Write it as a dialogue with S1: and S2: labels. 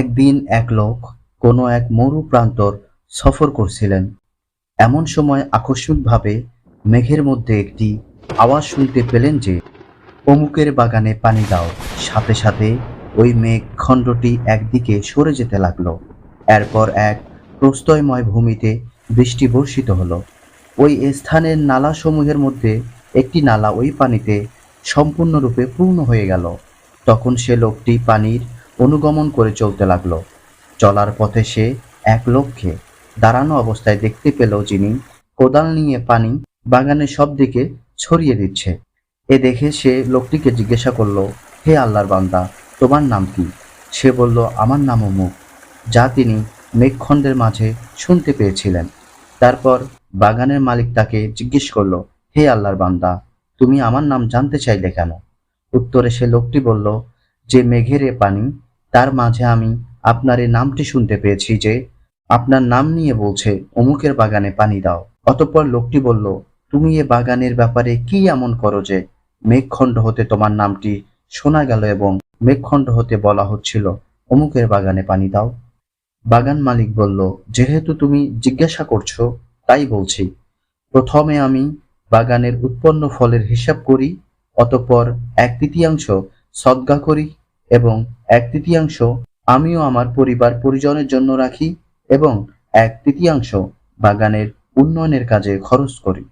S1: একদিন এক লোক কোনো এক মরু প্রান্তর সফর করছিলেন। এমন সময় আকস্মিকভাবে মেঘের মধ্যে একটি আওয়াজ শুনতে পেলেন যে, অমুকের বাগানে পানি দাও। সাথে সাথে ওই মেঘ খণ্ডটি একদিকে সরে যেতে লাগল। এরপর এক প্রস্তয়ময় ভূমিতে বৃষ্টি বর্ষিত হলো। ওই স্থানের নালাসমূহের মধ্যে একটি নালা ওই পানিতে সম্পূর্ণরূপে পূর্ণ হয়ে গেল। তখন সে লোকটি পানির অনুগমন করে চলতে লাগল। চলার পথে সে এক লক্ষ্যে দাঁড়ানো অবস্থায় দেখতে পেল যিনি কোদাল নিয়ে পানি বাগানের সব দিকে ছড়িয়ে দিচ্ছে। এ দেখে সে লোকটিকে জিজ্ঞাসা করল, হে আল্লাহর বান্দা, তোমার নাম কি? সে বলল, আমার নাম অমুক, যা তিনি মেঘখণ্ডের মাঝে শুনতে পেয়েছিলেন। তারপর বাগানের মালিক তাকে জিজ্ঞেস করল, হে আল্লাহর বান্দা, তুমি আমার নাম জানতে চাইলে কেন? উত্তরে সে লোকটি বলল, যে মেঘের এ পানি তার মাঝে আমি আপনার এই নামটি শুনতে পেয়েছি যে আপনার নাম নিয়ে বলছে, অমুকের বাগানে পানি দাও। অতঃপর লোকটি বলল, তুমি এ বাগানের ব্যাপারে কি এমন করো যে মেঘখণ্ড হতে তোমার নামটি শোনা গেল এবং মেঘখণ্ড হতে বলা হচ্ছিল, অমুকের বাগানে পানি দাও? বাগান মালিক বলল, যেহেতু তুমি জিজ্ঞাসা করছ, তাই বলছি। প্রথমে আমি বাগানের উৎপন্ন ফলের হিসাব করি, অতঃপর এক তৃতীয়াংশ সদ্গা করি এবং এক তৃতীয়াংশ আমিও আমার পরিবার পরিজনের জন্য রাখি এবং এক তৃতীয়াংশ বাগানের উন্নয়নের কাজে খরচ করি।